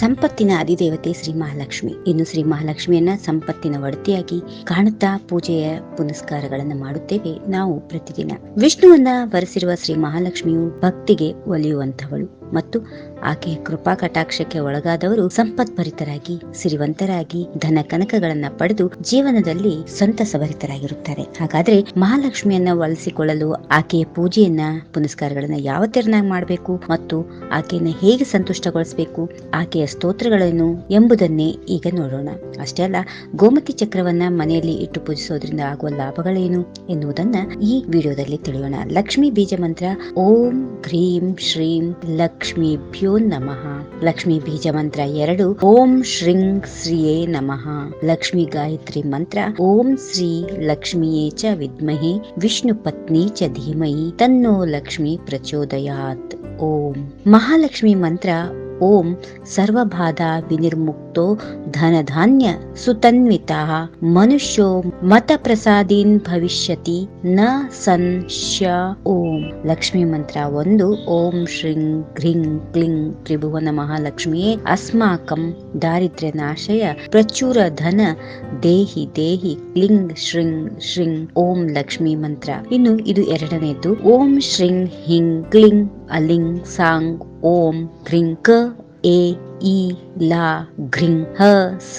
ಸಂಪತ್ತಿನ ಅಧಿದೇವತೆ ಶ್ರೀ ಮಹಾಲಕ್ಷ್ಮಿ. ಇನ್ನು ಶ್ರೀ ಮಹಾಲಕ್ಷ್ಮಿಯನ್ನ ಸಂಪತ್ತಿನ ಒಡತಿಯಾಗಿ ಕಾಣುತ್ತಾ ಪೂಜೆಯ ಪುನಸ್ಕಾರಗಳನ್ನು ಮಾಡುತ್ತೇವೆ ನಾವು ಪ್ರತಿದಿನ. ವಿಷ್ಣುವನ್ನ ವರೆಸಿರುವ ಶ್ರೀ ಮಹಾಲಕ್ಷ್ಮಿಯು ಭಕ್ತಿಗೆ ಒಲಿಯುವಂತವಳು ಮತ್ತು ಆಕೆಯ ಕೃಪಾ ಕಟಾಕ್ಷಕ್ಕೆ ಒಳಗಾದವರು ಸಂಪತ್ಭರಿತರಾಗಿ, ಸಿರಿವಂತರಾಗಿ, ಧನ ಕನಕಗಳನ್ನ ಪಡೆದು ಜೀವನದಲ್ಲಿ ಸಂತಸಭರಿತರಾಗಿರುತ್ತಾರೆ. ಹಾಗಾದ್ರೆ ಮಹಾಲಕ್ಷ್ಮಿಯನ್ನ ಒಲಿಸಿಕೊಳ್ಳಲು ಆಕೆಯ ಪೂಜೆಯನ್ನ, ಪುನಸ್ಕಾರಗಳನ್ನ ಯಾವ ತೆರನಾಗಿ ಮಾಡಬೇಕು ಮತ್ತು ಆಕೆಯನ್ನ ಹೇಗೆ ಸಂತುಷ್ಟಗೊಳಿಸಬೇಕು, ಆಕೆಯ ಸ್ತೋತ್ರಗಳೇನು ಎಂಬುದನ್ನೇ ಈಗ ನೋಡೋಣ. ಅಷ್ಟೇ ಅಲ್ಲ, ಗೋಮತಿ ಚಕ್ರವನ್ನ ಮನೆಯಲ್ಲಿ ಇಟ್ಟು ಪೂಜಿಸೋದ್ರಿಂದ ಆಗುವ ಲಾಭಗಳೇನು ಎನ್ನುವುದನ್ನ ಈ ವಿಡಿಯೋದಲ್ಲಿ ತಿಳಿಯೋಣ. ಲಕ್ಷ್ಮಿ ಬೀಜ ಮಂತ್ರ ಓಂ ಕ್ರೀಂ ಶ್ರೀಂ ಲಕ್ಷ್ಮೀಭ್ಯೋ ನಮಃ ಲಕ್ಷ್ಮಿ ಬೀಜ ಮಂತ್ರ ಎರಡು। ಓಂ ಶ್ರಿಂಗ್ ಶ್ರಿಯೇ ನಮಃ ಲಕ್ಷ್ಮಿ ಗಾಯತ್ರಿ ಮಂತ್ರ ಓಂ ಶ್ರೀ ಲಕ್ಷ್ಮಿಯೇ ಚ ವಿದ್ಮಹೆ ವಿಷ್ಣು ಪತ್ನಿ ಚ ಧೀಮಹಿ ತನ್ನೋ ಲಕ್ಷ್ಮಿ ಪ್ರಚೋದಯಾತ್ ಓಂ ಮಹಾಲಕ್ಷ್ಮಿ ಮಂತ್ರ ಓಂ ಸರ್ವಬಾಧ ವಿನಿರ್ಮುಕ್ತೋ ಧನಧಾನ್ಯ ಸುತನ್ವಿತ. ಮನುಷ್ಯೋ ಮತ ಪ್ರಸಾದೀನ್ ಭವಿಷ್ಯತಿ ನ ಸಂಶ್ಯ ಓಂ. ಲಕ್ಷ್ಮಿ ಮಂತ್ರ ಒಂದು, ಓಂ ಶ್ರೀಂ ಘ್ರೀಂ ಕ್ಲಿಂ ತ್ರಿಭುವನ ಮಹಾಲಕ್ಷ್ಮಿಯೇ ಅಸ್ಮಾಕಂ ದಾರಿದ್ರ್ಯ ನಾಶಯ ಪ್ರಚುರ ಧನ ದೇಹಿ ದೇಹಿ ಕ್ಲಿಂ ಶ್ರೀಂ ಶ್ರೀಂ ಓಂ ಲಕ್ಷ್ಮಿ ಮಂತ್ರ. ಇನ್ನು ಇದು ಎರಡನೇದು, ಓಂ ಶ್ರೀಂ ಹಿಂ ಕ್ಲಿಂ ಅಲಿಂ ಸಾಂಗ್ ಓಂ ಘ್ರಿಂ ಕ ಎ ಇ ಲಾ ಘ್ರಿಂ ಹ ಸ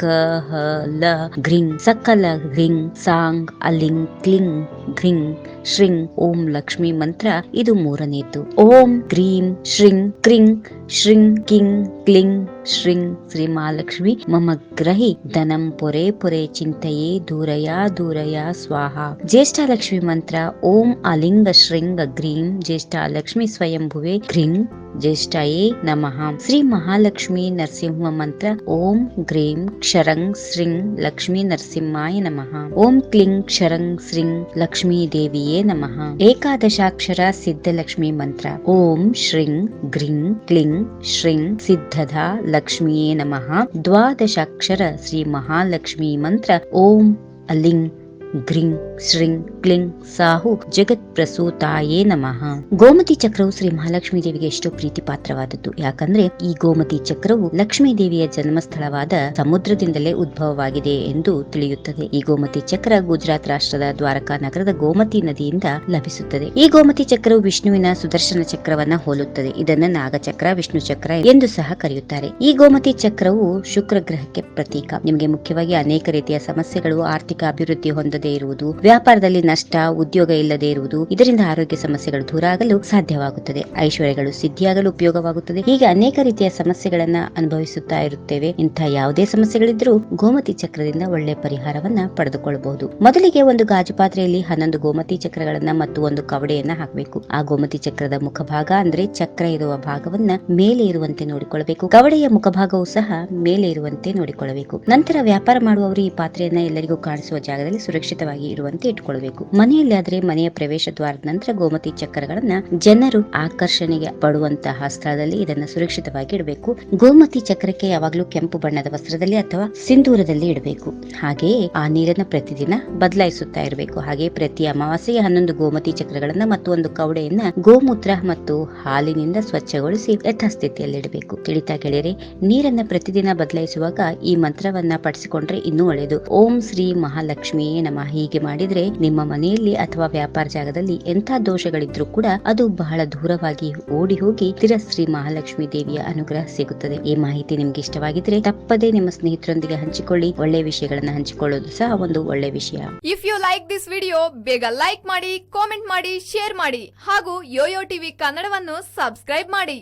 ಕ ಹ ಲ ಘ್ರಿಂ ಸಕಲ ಘ್ರಿಂ ಸಾಂಗ್ ಅಲಿಂ ಕ್ಲಿಂ ಘ್ರಿಂ ಶ್ರಿಂ ಓಂ ಲಕ್ಷ್ಮಿ ಮಂತ್ರ ಇದು ಮೂರನೇದ್ದು. ಓಂ ಗ್ರೀಂ ಶ್ರೀ ಕ್ರಿಂ ಶ್ರೀ ಕಿಂ ಕ್ಲಿಂ ಶ್ರೀ ಶ್ರೀ ಮಹಾಲಕ್ಷ್ಮಿ ಮಮ ಗ್ರಹಿ ಧನಂ ಪೊರೆ ಪೊರೆ ಚಿಂತೆಯೇ ದೂರಯ ದೂರಯ ಸ್ವಾಹ. ಜ್ಯೇಷ್ಠ ಲಕ್ಷ್ಮಿ ಮಂತ್ರ ಓಂ ಅಲಿಂಗ ಶೃಂಗ ಗ್ರೀಂ. ಜ್ಯೇಷ್ಠ ಲಕ್ಷ್ಮಿ ಸ್ವಯಂಭುವೆ ಗ್ರೀಂ. ಜ್ಯೇಷ್ಠಯೇ ನಮಃ. ಶ್ರೀ ಮಹಾಲಕ್ಷ್ಮಿ ನರಸಿಂಹ ಮಂತ್ರ. ಓಂ ಗ್ರೀಂ ಕ್ಷರಂಗ್ ಶ್ರೀಂ ಲಕ್ಷ್ಮೀ ನರಸಿಂಹಾಯ ನಮಃ. ಓಂ ಕ್ಲಿಂ ಕ್ಷರಂಗ್ ಶ್ರೀಂ ಲಕ್ಷ್ಮೀ ದೇವಿಯೇ ನಮಃ. ಏಕಾದಶಾಕ್ಷರ ಸಿದ್ಧಲಕ್ಷ್ಮಿ ಮಂತ್ರ. ಓಂ ಶ್ರೀಂ ಗ್ರೀಂ ಕ್ಲಿಂ ಶ್ರೀಂ ಸಿದ್ಧದ ಲಕ್ಷ್ಮಿಯೇ ನಮಃ. ದ್ವಾದಶಾಕ್ಷರ ಶ್ರೀ ಮಹಾಲಕ್ಷ್ಮಿ ಮಂತ್ರ. ಓಂ ಅಲಿಂ ಗ್ರೀಂ, ಶ್ರೀಂ, ಕ್ಲಿಂ, ಸಾಹು, ಜಗತ್ ಪ್ರಸೂತಾಯೇ ನಮಃ. ಗೋಮತಿ ಚಕ್ರವು ಶ್ರೀ ಮಹಾಲಕ್ಷ್ಮೀ ದೇವಿಗೆ ಎಷ್ಟೋ ಪ್ರೀತಿ ಪಾತ್ರವಾದದ್ದು ಯಾಕಂದ್ರೆ ಈ ಗೋಮತಿ ಚಕ್ರವು ಲಕ್ಷ್ಮೀ ದೇವಿಯ ಜನ್ಮಸ್ಥಳವಾದ ಸಮುದ್ರದಿಂದಲೇ ಉದ್ಭವವಾಗಿದೆ ಎಂದು ತಿಳಿಯುತ್ತದೆ. ಈ ಗೋಮತಿ ಚಕ್ರ ಗುಜರಾತ್ ರಾಷ್ಟ್ರದ ದ್ವಾರಕಾ ನಗರದ ಗೋಮತಿ ನದಿಯಿಂದ ಲಭಿಸುತ್ತದೆ. ಈ ಗೋಮತಿ ಚಕ್ರವು ವಿಷ್ಣುವಿನ ಸುದರ್ಶನ ಚಕ್ರವನ್ನ ಹೋಲುತ್ತದೆ. ಇದನ್ನ ನಾಗಚಕ್ರ, ವಿಷ್ಣು ಚಕ್ರ ಎಂದು ಸಹ ಕರೆಯುತ್ತಾರೆ. ಈ ಗೋಮತಿ ಚಕ್ರವು ಶುಕ್ರ ಗ್ರಹಕ್ಕೆ ಪ್ರತೀಕ. ನಿಮಗೆ ಮುಖ್ಯವಾಗಿ ಅನೇಕ ರೀತಿಯ ಸಮಸ್ಯೆಗಳು, ಆರ್ಥಿಕ ಅಭಿವೃದ್ಧಿ ಹೊಂದದೇ ಇರುವುದು, ವ್ಯಾಪಾರದಲ್ಲಿ ನಷ್ಟ, ಉದ್ಯೋಗ ಇಲ್ಲದೆ ಇರುವುದು, ಇದರಿಂದ ಆರೋಗ್ಯ ಸಮಸ್ಯೆಗಳು ದೂರ ಆಗಲು ಸಾಧ್ಯವಾಗುತ್ತದೆ. ಐಶ್ವರ್ಯಗಳು ಸಿದ್ಧಿಯಾಗಲು ಉಪಯೋಗವಾಗುತ್ತದೆ. ಹೀಗೆ ಅನೇಕ ರೀತಿಯ ಸಮಸ್ಯೆಗಳನ್ನ ಅನುಭವಿಸುತ್ತಾ ಇರುತ್ತೇವೆ. ಇಂತಹ ಯಾವುದೇ ಸಮಸ್ಯೆಗಳಿದ್ರೂ ಗೋಮತಿ ಚಕ್ರದಿಂದ ಒಳ್ಳೆ ಪರಿಹಾರವನ್ನ ಪಡೆದುಕೊಳ್ಳಬಹುದು ಮೊದಲಿಗೆ ಒಂದು ಗಾಜು ಪಾತ್ರೆಯಲ್ಲಿ ಹನ್ನೊಂದು ಗೋಮತಿ ಚಕ್ರಗಳನ್ನ ಮತ್ತು ಒಂದು ಕವಡೆಯನ್ನ ಹಾಕಬೇಕು. ಆ ಗೋಮತಿ ಚಕ್ರದ ಮುಖಭಾಗ ಅಂದ್ರೆ ಚಕ್ರ ಇರುವ ಭಾಗವನ್ನ ಮೇಲೆ ಇರುವಂತೆ ನೋಡಿಕೊಳ್ಳಬೇಕು. ಕವಡೆಯ ಮುಖಭಾಗವು ಸಹ ಮೇಲೆ ಇರುವಂತೆ ನೋಡಿಕೊಳ್ಳಬೇಕು. ನಂತರ ವ್ಯಾಪಾರ ಮಾಡುವವರು ಈ ಪಾತ್ರೆಯನ್ನ ಎಲ್ಲರಿಗೂ ಕಾಣಿಸುವ ಜಾಗದಲ್ಲಿ ಸುರಕ್ಷಿತವಾಗಿ ಇರುವಂತೆ ಇಟ್ಕೊಳ್ಬೇಕು. ಮನೆಯಲ್ಲಿ ಆದ್ರೆ ಮನೆಯ ಪ್ರವೇಶ ದ್ವಾರದ ನಂತರ ಗೋಮತಿ ಚಕ್ರಗಳನ್ನ ಜನರು ಆಕರ್ಷಣೆಗೆ ಪಡುವಂತಹ ಸ್ಥಳದಲ್ಲಿ ಇದನ್ನ ಸುರಕ್ಷಿತವಾಗಿ ಇಡಬೇಕು. ಗೋಮತಿ ಚಕ್ರಕ್ಕೆ ಯಾವಾಗಲೂ ಕೆಂಪು ಬಣ್ಣದ ವಸ್ತ್ರದಲ್ಲಿ ಅಥವಾ ಸಿಂಧೂರದಲ್ಲಿ ಇಡಬೇಕು. ಹಾಗೆಯೇ ಆ ನೀರನ್ನ ಪ್ರತಿದಿನ ಬದಲಾಯಿಸುತ್ತಾ ಇರಬೇಕು. ಹಾಗೆ ಪ್ರತಿ ಅಮಾವಾಸ್ಯೆಯ ಹನ್ನೊಂದು ಗೋಮತಿ ಚಕ್ರಗಳನ್ನ ಮತ್ತು ಒಂದು ಕವಡೆಯನ್ನ ಗೋಮೂತ್ರ ಮತ್ತು ಹಾಲಿನಿಂದ ಸ್ವಚ್ಛಗೊಳಿಸಿ ಯಥಾಸ್ಥಿತಿಯಲ್ಲಿ ಇಡಬೇಕು. ತಿಳಿತಾ ಗೆಳೆಯರೆ, ನೀರನ್ನ ಪ್ರತಿದಿನ ಬದಲಾಯಿಸುವಾಗ ಈ ಮಂತ್ರವನ್ನ ಪಡಿಸಿಕೊಂಡ್ರೆ ಇನ್ನೂ ಒಳ್ಳೆಯದು. ಓಂ ಶ್ರೀ ಮಹಾಲಕ್ಷ್ಮಿಯೇ ನಮ. ಹೀಗೆ ಮಾಡಿದ್ರೆ ನಿಮ್ಮ ಮನೆಯಲ್ಲಿ ಅಥವಾ ವ್ಯಾಪಾರ ಜಾಗದಲ್ಲಿ ಎಂಥ ದೋಷಗಳಿದ್ರೂ ಕೂಡ ಅದು ಬಹಳ ದೂರವಾಗಿ ಓಡಿ ಹೋಗಿ ತಿರಶ್ರೀ ಶ್ರೀ ಮಹಾಲಕ್ಷ್ಮಿ ದೇವಿಯ ಅನುಗ್ರಹ ಸಿಗುತ್ತದೆ. ಈ ಮಾಹಿತಿ ನಿಮ್ಗೆ ಇಷ್ಟವಾಗಿದ್ರೆ ತಪ್ಪದೇ ನಿಮ್ಮ ಸ್ನೇಹಿತರೊಂದಿಗೆ ಹಂಚಿಕೊಳ್ಳಿ. ಒಳ್ಳೆ ವಿಷಯಗಳನ್ನ ಹಂಚಿಕೊಳ್ಳೋದು ಸಹ ಒಂದು ಒಳ್ಳೆ ವಿಷಯ. If you like this video ಬೇಗ ಲೈಕ್ ಮಾಡಿ ಕಾಮೆಂಟ್ ಮಾಡಿ ಶೇರ್ ಮಾಡಿ ಹಾಗೂ ಯೋಯೋ ಟಿವಿ ಕನ್ನಡವನ್ನು ಸಬ್ಸ್ಕ್ರೈಬ್ ಮಾಡಿ.